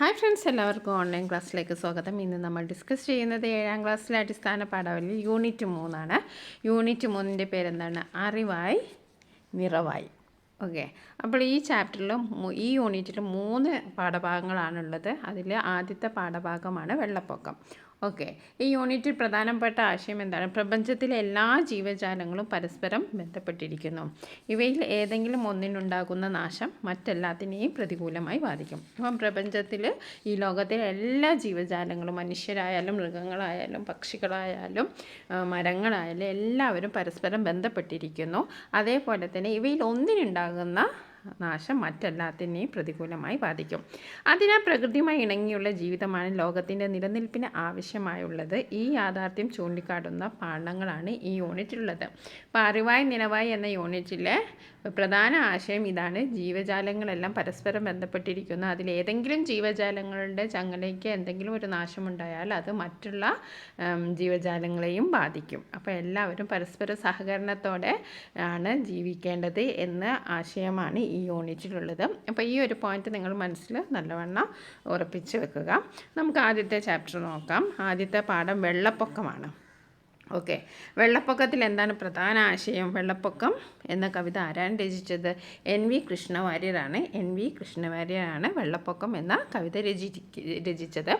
Hi friends എല്ലാവർക്കും online ക്ലാസ്സിലേക്ക് സ്വാഗതം. ഇന്ന് നമ്മൾ ഡിസ്കസ് ചെയ്യുന്നത് ഏഴാം ക്ലാസ്സിലെ അടിസ്ഥാന പാഠവലിൽ യൂണിറ്റ് മൂന്നാണ്. യൂണിറ്റ് മൂന്നിന്റെ പേരെന്താണ്? അറിവായി നിറവായി. ഓക്കെ. അപ്പോൾ ഈ ചാപ്റ്ററിൽ ഈ യൂണിറ്റിൽ മൂന്ന് പാഠഭാഗങ്ങളാണുള്ളത്. അതിൽ ആദ്യത്തെ പാഠഭാഗമാണ് വെള്ളപ്പൊക്കം. ഓക്കെ. ഈ യൂണിറ്റിൽ പ്രധാനപ്പെട്ട ആശയം എന്താണ്? പ്രപഞ്ചത്തിലെ എല്ലാ ജീവജാലങ്ങളും പരസ്പരം ബന്ധപ്പെട്ടിരിക്കുന്നു. ഇവയിൽ ഏതെങ്കിലും ഒന്നിനുണ്ടാകുന്ന നാശം മറ്റെല്ലാത്തിനെയും പ്രതികൂലമായി ബാധിക്കും. അപ്പം പ്രപഞ്ചത്തിൽ ഈ ലോകത്തിലെ എല്ലാ ജീവജാലങ്ങളും മനുഷ്യരായാലും മൃഗങ്ങളായാലും പക്ഷികളായാലും മരങ്ങളായാലും എല്ലാവരും പരസ്പരം ബന്ധപ്പെട്ടിരിക്കുന്നു. അതേപോലെ തന്നെ ഇവയിൽ ഒന്നിനുണ്ടാകുന്ന നാശം മറ്റെല്ലാത്തിനെയും പ്രതികൂലമായി ബാധിക്കും. അതിനാൽ പ്രകൃതിയുമായി ഇണങ്ങിയുള്ള ജീവിതമാണ് ലോകത്തിന്റെ നിലനിൽപ്പിന് ആവശ്യമായുള്ളത്. ഈ യാഥാർത്ഥ്യം ചൂണ്ടിക്കാട്ടുന്ന പാഠങ്ങളാണ് ഈ യൂണിറ്റിലുള്ളത്. പാറിവായ് നിലവായ് എന്ന യൂണിറ്റിലെ പ്രധാന ആശയം ഇതാണ് ജീവജാലങ്ങളെല്ലാം പരസ്പരം ബന്ധപ്പെട്ടിരിക്കുന്നു. അതിലേതെങ്കിലും ജീവജാലങ്ങളുടെ ചങ്ങലയ്ക്ക് എന്തെങ്കിലും ഒരു നാശമുണ്ടായാൽ അത് മറ്റുള്ള ജീവജാലങ്ങളെയും ബാധിക്കും. അപ്പോൾ എല്ലാവരും പരസ്പര സഹകരണത്തോടെ ആണ് ജീവിക്കേണ്ടത് എന്ന ആശയമാണ് ഈ യൂണിറ്റിലുള്ളത്. അപ്പോൾ ഈ ഒരു പോയിന്റ് നിങ്ങൾ മനസ്സിൽ നല്ലവണ്ണം ഉറപ്പിച്ച് വെക്കുക. നമുക്ക് ആദ്യത്തെ ചാപ്റ്റർ നോക്കാം. ആദ്യത്തെ പാഠം വെള്ളപ്പൊക്കമാണ്. ഓക്കെ. വെള്ളപ്പൊക്കത്തിൽ എന്താണ് പ്രധാന ആശയം? വെള്ളപ്പൊക്കം എന്ന കവിത ആരാണ് രചിച്ചത്? എൻ വി കൃഷ്ണവാര്യരാണ്. എൻ വി കൃഷ്ണവാര്യരാണ് വെള്ളപ്പൊക്കം എന്ന കവിത രചി രചിച്ചത്.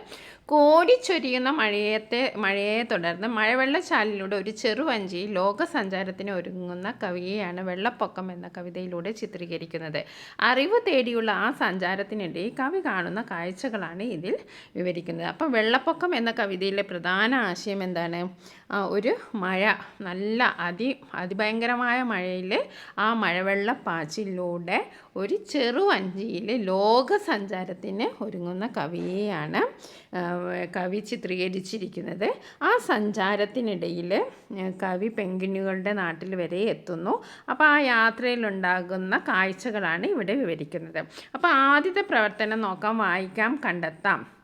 കോരിച്ചൊരിയുന്ന മഴയത്തെ മഴയെ തുടർന്ന് മഴവെള്ളച്ചാലിലൂടെ ഒരു ചെറുവഞ്ചി ലോകസഞ്ചാരത്തിന് ഒരുങ്ങുന്ന കവിയെയാണ് വെള്ളപ്പൊക്കം എന്ന കവിതയിലൂടെ ചിത്രീകരിക്കുന്നത്. അറിവ് തേടിയുള്ള ആ സഞ്ചാരത്തിനിടെ കവി കാണുന്ന കാഴ്ചകളാണ് ഇതിൽ വിവരിക്കുന്നത്. അപ്പം വെള്ളപ്പൊക്കം എന്ന കവിതയിലെ പ്രധാന ആശയം എന്താണ്? ഒരു മഴ നല്ല അതി അതിഭയങ്കരമായ മഴയിൽ ആ മഴവെള്ള പാച്ചിലൂടെ ഒരു ചെറുവഞ്ചിയിൽ ലോകസഞ്ചാരത്തിന് ഒരുങ്ങുന്ന കവിയെയാണ് കവി ചിത്രീകരിച്ചിരിക്കുന്നത്. ആ സഞ്ചാരത്തിനിടയിൽ കവി പെൻഗ്വിനുകളുടെ നാട്ടിൽ വരെ എത്തുന്നു. അപ്പോൾ ആ യാത്രയിലുണ്ടാകുന്ന കാഴ്ചകളാണ് ഇവിടെ വിവരിക്കുന്നത്. അപ്പോൾ ആദ്യത്തെ പ്രവർത്തനം നോക്കാം വായിക്കാം കണ്ടെത്താം.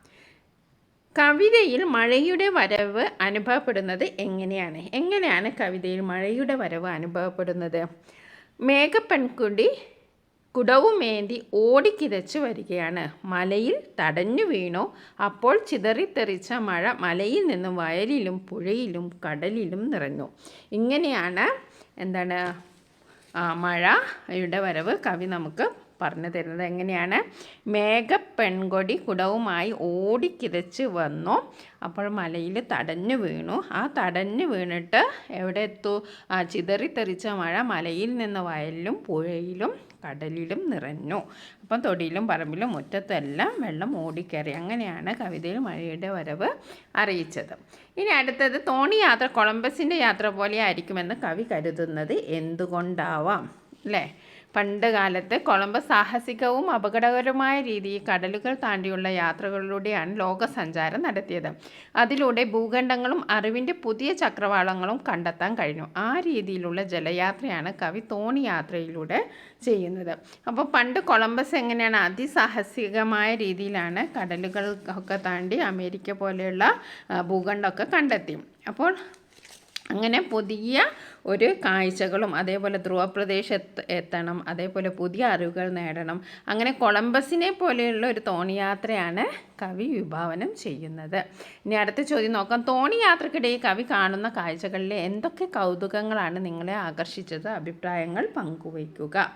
കവിതയിൽ മഴയുടെ വരവ് അനുഭവപ്പെടുന്നത് എങ്ങനെയാണ്? എങ്ങനെയാണ് കവിതയിൽ മഴയുടെ വരവ് അനുഭവപ്പെടുന്നത്? മേഘപ്പെൺകുടി കുടവുമേന്തി ഓടിക്കിതച്ച് വരികയാണ്. മലയിൽ തടഞ്ഞു വീണു. അപ്പോൾ ചിതറിത്തെറിച്ച മഴ മലയിൽ നിന്നും വയലിലും പുഴയിലും കടലിലും നിറഞ്ഞു. ഇങ്ങനെയാണ് എന്താണ് മഴയുടെ വരവ് കവി നമുക്ക് പറഞ്ഞു തരുന്നത് എങ്ങനെയാണ്? മേഘ മേഘപ്പെൺകൊടി കുടവുമായി ഓടിക്കിതച്ച് വന്നു. അപ്പോൾ മലയിൽ തടഞ്ഞു വീണു. ആ തടഞ്ഞു വീണിട്ട് എവിടെ എത്തു? ചിതറിത്തെറിച്ച മഴ മലയിൽ നിന്ന് വയലിലും പുഴയിലും കടലിലും നിറഞ്ഞു. അപ്പം തൊടിയിലും പറമ്പിലും മുറ്റത്തെല്ലാം വെള്ളം ഓടിക്കയറി. അങ്ങനെയാണ് കവിതയിൽ മഴയുടെ വരവ് അറിയിച്ചത്. ഇനി അടുത്തത് തോണി യാത്ര കൊളംബസിന്റെ യാത്ര പോലെ ആയിരിക്കുമെന്ന് കവി കരുതുന്നത് എന്തുകൊണ്ടാവാം? അല്ലേ പണ്ട് കാലത്ത് കൊളംബസ് സാഹസികവും അപകടകരവുമായ രീതിയിൽ കടലുകൾ താണ്ടിയുള്ള യാത്രകളിലൂടെയാണ് ലോകസഞ്ചാരം നടത്തിയത്. അതിലൂടെ ഭൂഖണ്ഡങ്ങളും അറിവിന്റെ പുതിയ ചക്രവാളങ്ങളും കണ്ടെത്താൻ കഴിഞ്ഞു. ആ രീതിയിലുള്ള ജലയാത്രയാണ് കവി തോണി യാത്രയിലൂടെ ചെയ്യുന്നത്. അപ്പോൾ പണ്ട് കൊളംബസ് എങ്ങനെയാണ് അതിസാഹസികമായ രീതിയിലാണ് കടലുകൾ ഒക്കെ താണ്ടി അമേരിക്ക പോലെയുള്ള ഭൂഖണ്ഡമൊക്കെ കണ്ടെത്തി. അപ്പോൾ അങ്ങനെ പുതിയ ഒരു കാഴ്ചകളും അതേപോലെ ധ്രുവപ്രദേശത്ത് എത്തണം അതേപോലെ പുതിയ അറിവുകൾ നേടണം. അങ്ങനെ കൊളംബസിനെ പോലെയുള്ള ഒരു തോണിയാത്രയാണ് കവി വിഭാവനം ചെയ്യുന്നത്. ഇനി അടുത്ത ചോദ്യം നോക്കാം. തോണി യാത്രക്കിടയിൽ കവി കാണുന്ന കാഴ്ചകളിലെ എന്തൊക്കെ കൗതുകങ്ങളാണ് നിങ്ങളെ ആകർഷിച്ചത്? അഭിപ്രായങ്ങൾ പങ്കുവയ്ക്കുക.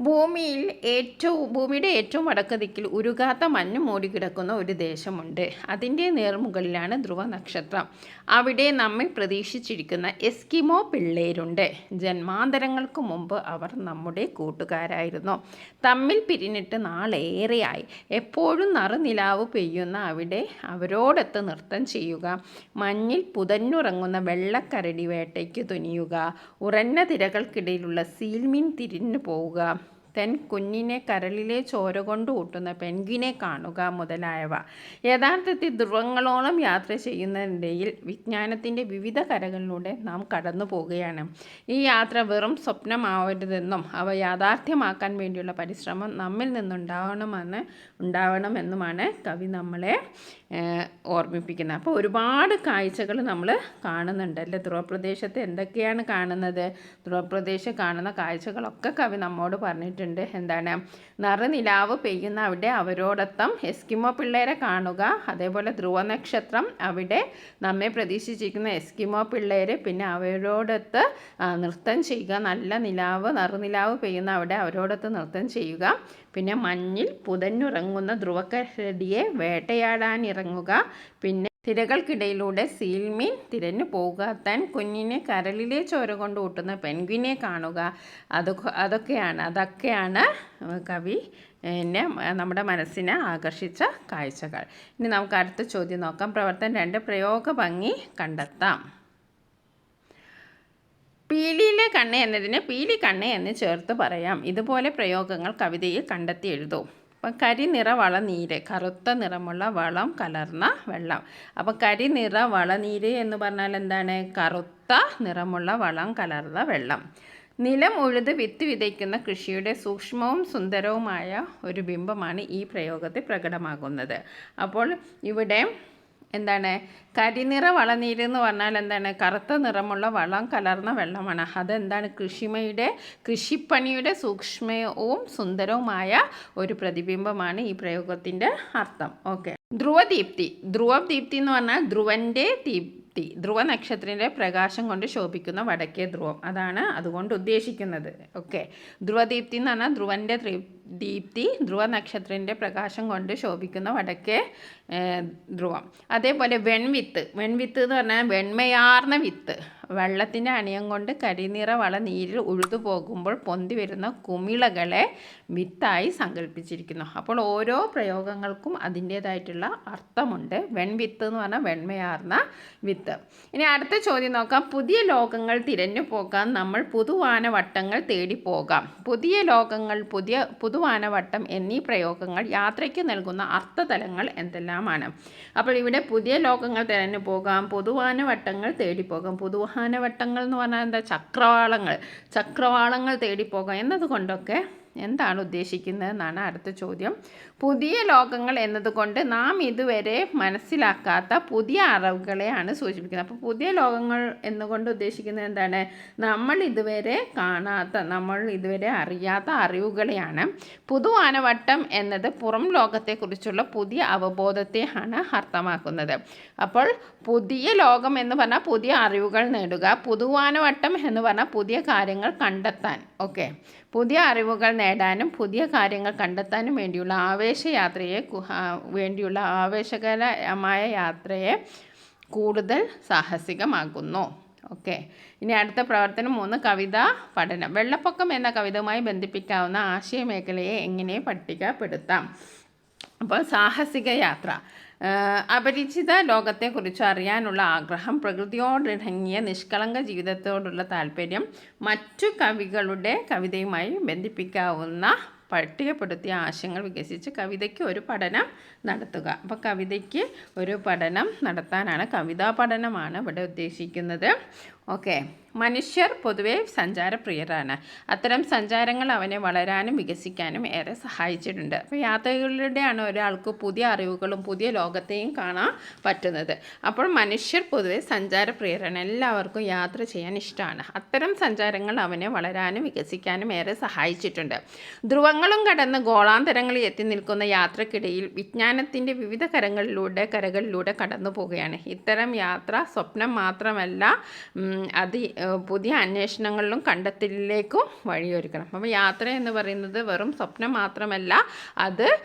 ഭൂമിയിൽ ഏറ്റവും ഭൂമിയുടെ ഏറ്റവും വടക്ക് ദിക്കിൽ ഉരുകാത്ത മഞ്ഞ് മൂടിക്കിടക്കുന്ന ഒരു ദേശമുണ്ട്. അതിന്റെ നേർമുകളിലാണ് ധ്രുവ നക്ഷത്രം അവിടെ നമ്മെ പ്രതീക്ഷിച്ചിരിക്കുന്ന എസ്കിമോ പിള്ളേരുണ്ട്. ജന്മാന്തരങ്ങൾക്ക് മുമ്പ് അവർ നമ്മുടെ കൂട്ടുകാരായിരുന്നു. തമ്മിൽ പിരിഞ്ഞിട്ട് നാളേറെയായി. എപ്പോഴും നറുനിലാവ് പെയ്യുന്ന അവിടെ അവരോടൊത്ത് നൃത്തം ചെയ്യുക. മഞ്ഞിൽ പുതഞ്ഞുറങ്ങുന്ന വെള്ളക്കരടി വേട്ടയ്ക്ക് തുനിയുക. ഉറഞ്ഞ തിരകൾക്കിടയിലുള്ള സീൽമീൻ തിരിഞ്ഞു പോവുക തെൻ കുഞ്ഞിനെ കരളിലെ ചോര കൊണ്ട് ഊട്ടുന്ന പെൻഗിനെ കാണുക മുതലായവ. യഥാർത്ഥത്തിൽ ധ്രുവങ്ങളോളം യാത്ര ചെയ്യുന്നതിനിടയിൽ വിജ്ഞാനത്തിന്റെ വിവിധ കരകളിലൂടെ നാം കടന്നു പോവുകയാണ്. ഈ യാത്ര വെറും സ്വപ്നമാവരുതെന്നും അവ യാഥാർത്ഥ്യമാക്കാൻ വേണ്ടിയുള്ള പരിശ്രമം നമ്മിൽ നിന്നുണ്ടാവണമെന്ന് ഉണ്ടാവണമെന്നുമാണ് കവി നമ്മളെ ഓർമ്മിപ്പിക്കുന്നത്. അപ്പോൾ ഒരുപാട് കാഴ്ചകൾ നമ്മൾ കാണുന്നുണ്ട് അല്ലേ ധ്രുവപ്രദേശത്ത് എന്തൊക്കെയാണ് കാണുന്നത്? ധ്രുവപ്രദേശം കാണുന്ന കാഴ്ചകളൊക്കെ കവി നമ്മോട് പറഞ്ഞിട്ടുണ്ട്. കൊടുത്തിട്ടുണ്ട് എന്താണ്? നറുനിലാവ് പെയ്യുന്ന അവിടെ അവരോടൊപ്പം എസ്കിമോ പിള്ളേരെ കാണുക. അതേപോലെ ധ്രുവ നക്ഷത്രം അവിടെ നമ്മെ പ്രതീക്ഷിച്ചിരിക്കുന്ന എസ്കിമോ പിള്ളേർ പിന്നെ അവരോടൊത്ത് നൃത്തം ചെയ്യുക. നല്ല നിലാവ് നറുനിലാവ് പെയ്യുന്ന അവിടെ അവരോടൊത്ത് നൃത്തം ചെയ്യുക. പിന്നെ മഞ്ഞിൽ പുതഞ്ഞുറങ്ങുന്ന ധ്രുവക്കരടിയെ വേട്ടയാടാനിറങ്ങുക. പിന്നെ തിരകൾക്കിടയിലൂടെ സീൽമീൻ തിരഞ്ഞു പോവുക താൻ കുഞ്ഞിനെ കരളിലെ ചോര കൊണ്ട് ഊട്ടുന്ന പെൻഗ്വിനെ കാണുക. അതൊക്കെ അതൊക്കെയാണ് അതൊക്കെയാണ് കവി എന്നെ നമ്മുടെ മനസ്സിനെ ആകർഷിച്ച കാഴ്ചകൾ. ഇനി നമുക്ക് അടുത്ത ചോദ്യം നോക്കാം. പ്രവർത്തനം രണ്ട് പ്രയോഗ ഭംഗി കണ്ടെത്താം. പീലിയിലെ കണ്ണ് എന്നതിന് പീലി കണ്ണ് എന്ന് ചേർത്ത് പറയാം. ഇതുപോലെ പ്രയോഗങ്ങൾ കവിതയിൽ കണ്ടെത്തി എഴുതൂ. അപ്പം കരിനിറ വളനീര് കറുത്ത നിറമുള്ള വളം കലർന്ന വെള്ളം. അപ്പം കരിനിറ വളനീര് എന്ന് പറഞ്ഞാൽ എന്താണ്? കറുത്ത നിറമുള്ള വളം കലർന്ന വെള്ളം. നിലം ഉഴുത് വിത്ത് വിതയ്ക്കുന്ന കൃഷിയുടെ സൂക്ഷ്മവും സുന്ദരവുമായ ഒരു ബിംബമാണ് ഈ പ്രയോഗത്തിൽ പ്രകടമാകുന്നത്. അപ്പോൾ ഇവിടെ എന്താണ്? കരിനിറ വളനീര് എന്ന് പറഞ്ഞാൽ എന്താണ്? കറുത്ത നിറമുള്ള വളം കലർന്ന വെള്ളമാണ്. അതെന്താണ്? കൃഷിമയുടെ കൃഷിപ്പണിയുടെ സൂക്ഷ്മവും സുന്ദരവുമായ ഒരു പ്രതിബിംബമാണ് ഈ പ്രയോഗത്തിന്റെ അർത്ഥം. ഓക്കെ. ധ്രുവദീപ്തി. ധ്രുവദീപ്തി എന്ന് പറഞ്ഞാൽ ധ്രുവന്റെ ദീപ്തി. ധ്രുവ നക്ഷത്രത്തിന്റെ പ്രകാശം കൊണ്ട് ശോഭിക്കുന്ന വടക്കേ ധ്രുവം. അതാണ് അതുകൊണ്ട് ഉദ്ദേശിക്കുന്നത്. ഓക്കെ. ധ്രുവദീപ്തി എന്ന് പറഞ്ഞാൽ ധ്രുവന്റെ ദീപ്തി ധ്രുവ നക്ഷത്രത്തിന്റെ പ്രകാശം കൊണ്ട് ശോഭിക്കുന്ന വടക്കേ ധ്രുവം. അതേപോലെ വെൺവിത്ത്. വെൺവിത്ത് എന്ന് പറഞ്ഞാൽ വെണ്മയാർന്ന വിത്ത്. വെള്ളത്തിന്റെ അണിയം കൊണ്ട് കരിനിറ വള നീരിൽ ഉഴുതു പോകുമ്പോൾ പൊന്തി വരുന്ന കുമിളകളെ വിത്തായി സങ്കല്പിച്ചിരിക്കുന്നു അപ്പോൾ ഓരോ പ്രയോഗങ്ങൾക്കും അതിന്റേതായിട്ടുള്ള അർത്ഥമുണ്ട്. വെൺവിത്ത് എന്ന് പറഞ്ഞാൽ വെണ്മയാർന്ന വിത്ത്. ഇനി അടുത്ത ചോദ്യം നോക്കാം. പുതിയ ലോകങ്ങൾ തിരഞ്ഞു പോകാൻ നമ്മൾ പുതുവാനവട്ടങ്ങൾ തേടി പോകാം. പുതിയ ലോകങ്ങൾ പുതിയ പുതുവാന വട്ടം എന്നീ പ്രയോഗങ്ങൾ യാത്രയ്ക്ക് നൽകുന്ന അർത്ഥതലങ്ങൾ എന്തെല്ലാമാണ്? അപ്പോൾ ഇവിടെ പുതിയ ലോകങ്ങൾ തിരഞ്ഞു പോകാം പുതുവാന വട്ടങ്ങൾ തേടിപ്പോകാം പോകാം പുതുവാനവട്ടങ്ങൾ എന്ന് പറഞ്ഞാൽ എന്താ? ചക്രവാളങ്ങൾ. ചക്രവാളങ്ങൾ തേടിപ്പോകാം. എന്നതുകൊണ്ടൊക്കെ എന്താണ് ഉദ്ദേശിക്കുന്നത് എന്നാണ് അടുത്ത ചോദ്യം. പുതിയ ലോകങ്ങൾ എന്നതുകൊണ്ട് നാം ഇതുവരെ മനസ്സിലാക്കാത്ത പുതിയ അറിവുകളെയാണ് സൂചിപ്പിക്കുന്നത്. അപ്പോൾ പുതിയ ലോകങ്ങൾ എന്നുകൊണ്ട് ഉദ്ദേശിക്കുന്നത് എന്താണ്? നമ്മൾ ഇതുവരെ കാണാത്ത നമ്മൾ ഇതുവരെ അറിയാത്ത അറിവുകളെയാണ്. പുതുവാനവട്ടം എന്നത് പുറം ലോകത്തെക്കുറിച്ചുള്ള പുതിയ അവബോധത്തെയാണ് അർത്ഥമാക്കുന്നത്. അപ്പോൾ പുതിയ ലോകം എന്ന് പറഞ്ഞാൽ പുതിയ അറിവുകൾ നേടുക പുതുവാനവട്ടം എന്ന് പറഞ്ഞാൽ പുതിയ കാര്യങ്ങൾ കണ്ടെത്താൻ. ഓക്കെ. പുതിയ അറിവുകൾ നേടാനും പുതിയ കാര്യങ്ങൾ കണ്ടെത്താനും വേണ്ടിയുള്ള ആവേശയാത്രയെ വേണ്ടിയുള്ള ആവേശകരമായ യാത്രയെ കൂടുതൽ സാഹസികമാക്കുന്നു. ഓക്കെ. ഇനി അടുത്ത പ്രവർത്തനം മൂന്ന് കവിത പഠനം. വെള്ളപ്പൊക്കം എന്ന കവിതയുമായി ബന്ധിപ്പിക്കാവുന്ന ആശയമേഖലയെ എങ്ങനെ പട്ടികപ്പെടുത്താം? അപ്പോൾ സാഹസിക യാത്ര അപരിചിത ലോകത്തെക്കുറിച്ച് അറിയാനുള്ള ആഗ്രഹം പ്രകൃതിയോടിണങ്ങിയ നിഷ്കളങ്ക ജീവിതത്തോടുള്ള താല്പര്യം മറ്റു കവികളുടെ കവിതയുമായി ബന്ധിപ്പിക്കാവുന്ന പട്ടികപ്പെടുത്തിയ ആശയങ്ങൾ വികസിച്ച് കവിതയ്ക്ക് ഒരു പഠനം നടത്തുക. അപ്പോൾ കവിതയ്ക്ക് ഒരു പഠനം നടത്താനാണ് കവിതാ പഠനമാണ് ഇവിടെ ഉദ്ദേശിക്കുന്നത്. ഓക്കെ. മനുഷ്യർ പൊതുവെ സഞ്ചാരപ്രിയരാണ്. അത്തരം സഞ്ചാരങ്ങൾ അവനെ വളരാനും വികസിക്കാനും ഏറെ സഹായിച്ചിട്ടുണ്ട്. അപ്പോൾ യാത്രകളിലൂടെയാണ് ഒരാൾക്ക് പുതിയ അറിവുകളും പുതിയ ലോകത്തെയും കാണാൻ പറ്റുന്നത്. അപ്പോൾ മനുഷ്യർ പൊതുവെ സഞ്ചാരപ്രിയരാണ്. എല്ലാവർക്കും യാത്ര ചെയ്യാൻ ഇഷ്ടമാണ്. അത്തരം സഞ്ചാരങ്ങൾ അവനെ വളരാനും വികസിക്കാനും ഏറെ സഹായിച്ചിട്ടുണ്ട്. ധ്രുവങ്ങളും കടന്ന് ഗോളാന്തരങ്ങളിൽ എത്തി നിൽക്കുന്ന യാത്രക്കിടയിൽ വിജ്ഞാനത്തിന്റെ വിവിധ കരങ്ങളിലൂടെ കരകളിലൂടെ കടന്നു പോവുകയാണ്. ഇത്തരം യാത്ര സ്വപ്നം മാത്രമല്ല അത് പുതിയ അന്വേഷണങ്ങളിലും കണ്ടെത്തലിലേക്കും വഴിയൊരുക്കണം. അപ്പോൾ യാത്ര എന്ന് പറയുന്നത് വെറും സ്വപ്നം മാത്രമല്ല അത്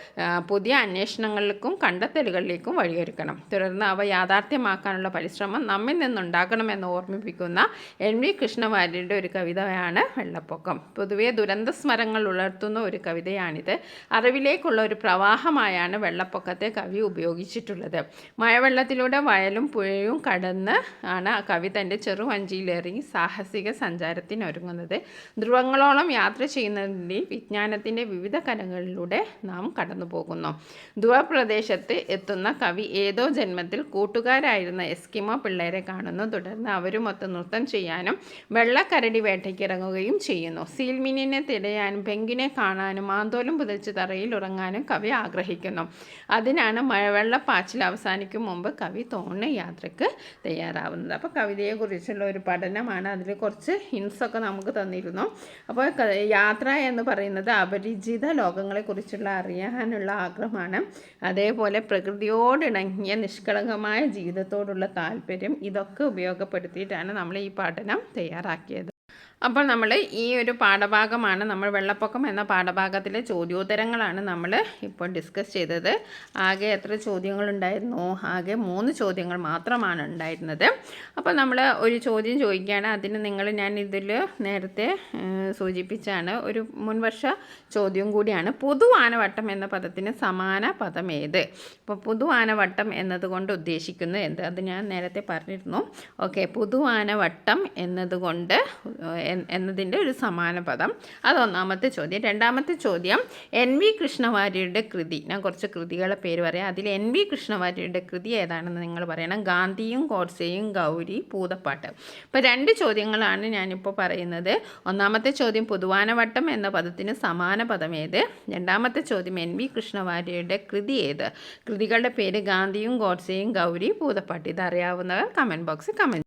പുതിയ അന്വേഷണങ്ങൾക്കും കണ്ടെത്തലുകളിലേക്കും വഴിയൊരുക്കണം. തുടർന്ന് അവ യാഥാർത്ഥ്യമാക്കാനുള്ള പരിശ്രമം നമ്മിൽ നിന്നുണ്ടാക്കണമെന്ന് ഓർമ്മിപ്പിക്കുന്ന എൻ വി കൃഷ്ണവാര്യരുടെ ഒരു കവിതയാണ് വെള്ളപ്പൊക്കം. പൊതുവേ ദുരന്ത സ്മരങ്ങൾ ഉണർത്തുന്ന ഒരു കവിതയാണിത്. അറിവിലേക്കുള്ള ഒരു പ്രവാഹമായാണ് വെള്ളപ്പൊക്കത്തെ കവി ഉപയോഗിച്ചിട്ടുള്ളത്. മഴവെള്ളത്തിലൂടെ വയലും പുഴയും കടന്ന് ആണ് കവി തന്റെ ചെറുവഞ്ചിയിലേറി സാഹസിക സഞ്ചാരത്തിനൊരുങ്ങുന്നത്. ധ്രുവങ്ങളോളം യാത്ര ചെയ്യുന്നതിന്റെ വിജ്ഞാനത്തിന്റെ വിവിധ കലകളിലൂടെ നാം കടന്നു പോകുന്നു ധ്രുവപ്രദേശത്ത് എത്തുന്ന കവി ഏതോ ജന്മത്തിൽ കൂട്ടുകാരായിരുന്ന എസ്കിമോ പിള്ളേരെ കാണുന്നു. തുടർന്ന് അവരുമൊത്ത് നൃത്തം ചെയ്യാനും വെള്ളക്കരടി വേട്ടയ്ക്കിറങ്ങുകയും ചെയ്യുന്നു. സീൽമിനിനെ തിരയാനും പെങ്കിനെ കാണാനും ആന്തോലം പുതച്ച് തറയിൽ ഉറങ്ങാനും കവി ആഗ്രഹിക്കുന്നു. അതിനാണ് മഴവെള്ളപ്പാച്ചിൽ അവസാനിക്കും മുമ്പ് കവി തോണി യാത്രയ്ക്ക് തയ്യാറാവുന്നത്. അപ്പോൾ കവിതയെക്കുറിച്ചുള്ള ഒരു പഠനമാണ്. അതിൽ കുറച്ച് ഹിൻസൊക്കെ നമുക്ക് തന്നിരുന്നു. അപ്പോൾ യാത്ര എന്ന് പറയുന്നത് അപരിചിത ലോകങ്ങളെക്കുറിച്ചുള്ള അറിയാനുള്ള ആഗ്രഹമാണ്. അതേപോലെ പ്രകൃതിയോടിണങ്ങിയ നിഷ്കളങ്കമായ ജീവിതത്തോടുള്ള താല്പര്യം ഇതൊക്കെ ഉപയോഗപ്പെടുത്തിയിട്ടാണ് നമ്മൾ ഈ പഠനം തയ്യാറാക്കിയത്. അപ്പോൾ നമ്മൾ ഈ ഒരു പാഠഭാഗമാണ് നമ്മൾ വെള്ളപ്പൊക്കം എന്ന പാഠഭാഗത്തിലെ ചോദ്യോത്തരങ്ങളാണ് നമ്മൾ ഇപ്പോൾ ഡിസ്കസ് ചെയ്തത്. ആകെ എത്ര ചോദ്യങ്ങളുണ്ടായിരുന്നു? ആകെ മൂന്ന് ചോദ്യങ്ങൾ മാത്രമാണ് ഉണ്ടായിരുന്നത്. അപ്പോൾ നമ്മൾ ഒരു ചോദ്യം ചോദിക്കുകയാണ്. അതിന് നിങ്ങൾ ഞാൻ ഇതിൽ നേരത്തെ സൂചിപ്പിച്ചാണ് ഒരു മുൻവർഷ ചോദ്യം കൂടിയാണ്. പൊതുവാനവട്ടം എന്ന പദത്തിന് സമാന പദം ഏത്? ഇപ്പോൾ പൊതുവാനവട്ടം എന്നതുകൊണ്ട് ഉദ്ദേശിക്കുന്നത് എന്ത്? അത് ഞാൻ നേരത്തെ പറഞ്ഞിരുന്നു. ഓക്കെ പൊതുവാനവട്ടം എന്നതുകൊണ്ട് എൻ- എന്നതിന്റെ ഒരു സമാന പദം. അതൊന്നാമത്തെ ചോദ്യം. രണ്ടാമത്തെ ചോദ്യം എൻ വി കൃഷ്ണവാര്യരുടെ കൃതി. ഞാൻ കുറച്ച് കൃതികളെ പേര് പറയാം. അതിൽ എൻ വി കൃഷ്ണവാര്യരുടെ കൃതി ഏതാണെന്ന് നിങ്ങൾ പറയണം. ഗാന്ധിയും ഗോഡ്സെയും ഗൗരി പൂതപ്പാട്ട്. ഇപ്പോൾ രണ്ട് ചോദ്യങ്ങളാണ് ഞാനിപ്പോൾ പറയുന്നത്. ഒന്നാമത്തെ ചോദ്യം പുതുവാനവട്ടം എന്ന പദത്തിന് സമാന പദം ഏത്? രണ്ടാമത്തെ ചോദ്യം എൻ വി കൃഷ്ണവാര്യരുടെ കൃതി ഏത്? കൃതികളുടെ പേര് ഗാന്ധിയും ഗോഡ്സെയും ഗൗരി പൂതപ്പാട്ട്. ഇതറിയാവുന്നവർ കമന്റ് ബോക്സിൽ കമന്റ്